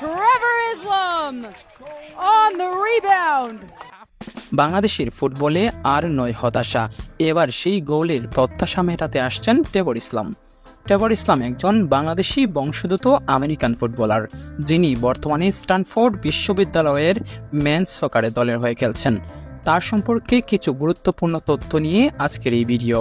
Trevor Islam on the rebound. বাংলাদেশের ফুটবলে আর নয় হতাশা। এবার সেই গোলের প্রত্যাশা মেটাতে আসছেন টেবর ইসলাম। টেবর ইসলাম একজন বাংলাদেশি বংশোদ্ভূত আমেরিকান ফুটবলার, যিনি বর্তমানে স্ট্যানফোর্ড বিশ্ববিদ্যালয়ের মেন্স সকারে দলের হয়ে খেলছেন। তার সম্পর্কে কিছু গুরুত্বপূর্ণ তথ্য নিয়ে আজকের এই ভিডিও।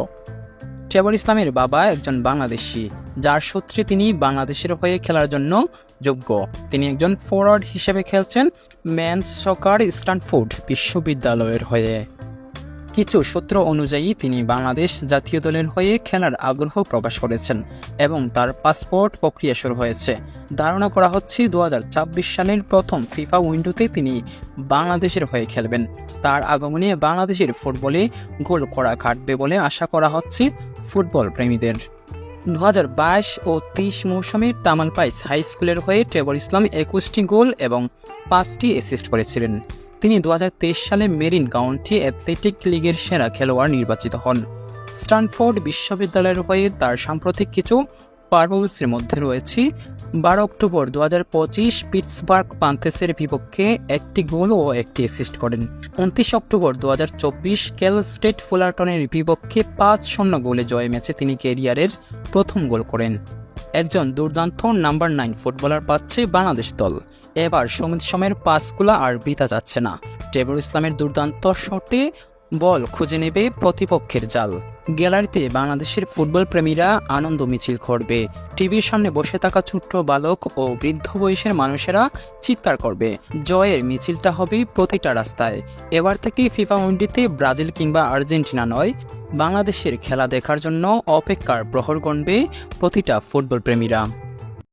টেবর ইসলামের বাবা একজন বাংলাদেশি। যার সূত্রে তিনি বাংলাদেশের হয়ে খেলার জন্য যোগ্য। তিনি একজন ফরওয়ার্ড হিসেবে খেলছেন ম্যান সকার স্ট্যানফোর্ড বিশ্ববিদ্যালয়ের হয়ে। কিছু সূত্র অনুযায়ী তিনি বাংলাদেশ জাতীয় দলের হয়ে খেলার আগ্রহ প্রকাশ করেছেন এবং তার পাসপোর্ট প্রক্রিয়া শুরু হয়েছে। ধারণা করা হচ্ছে দু হাজার ছাব্বিশ সালের প্রথম ফিফা উইন্ডোতে তিনি বাংলাদেশের হয়ে খেলবেন। তার আগমনে বাংলাদেশের ফুটবলে গোল করা কাটবে বলে আশা করা হচ্ছে ফুটবল প্রেমীদের। দু হাজার বাইশ ও তেইশ মৌসুমে তামাল পাইস হাই স্কুলের হয়ে ট্রেভর ইসলাম একুশটি গোল এবং পাঁচটি অ্যাসিস্ট করেছিলেন। তিনি দু হাজার তেইশ সালে মেরিন কাউন্টি অ্যাথলেটিক লিগের সেরা খেলোয়াড় নির্বাচিত হন। স্টানফোর্ড বিশ্ববিদ্যালয়ের হয়ে তার সাম্প্রতিক কিছু পারফরমেন্সের মধ্যে রয়েছে। বারো অক্টোবর দু হাজার পঁচিশ পিটসবার্গ পান্থেসের বিপক্ষে একটি গোল ও একটি অ্যাসিস্ট করেন। উনত্রিশ অক্টোবর দু হাজার চব্বিশ কেল স্টেট ফুলারটনের বিপক্ষে পাঁচ শূন্য গোলে জয় ম্যাচে তিনি ক্যারিয়ারের প্রথম গোল করেন। একজন দুর্দান্ত নাম্বার নাইন ফুটবলার পাচ্ছে বাংলাদেশ দল। এবার সমিত সময়ের পাসগুলা আর বৃথা যাচ্ছে না। টেবর ইসলামের দুর্দান্ত শটে বল খুঁজে নেবে প্রতিপক্ষের জাল। গ্যালারিতে বাংলাদেশের ফুটবল প্রেমীরা আনন্দ মিছিল করবে। টিভির সামনে বসে থাকা ছোট্ট বালক ও বৃদ্ধ বয়সের মানুষেরা চিৎকার করবে। জয়ের মিছিলটা হবে প্রতিটা রাস্তায়। এবার থেকে ফিফা উইন্ডিতে ব্রাজিল কিংবা আর্জেন্টিনা নয় বাংলাদেশের খেলা দেখার জন্য অপেক্ষার প্রহর গণবে প্রতিটা ফুটবল প্রেমীরা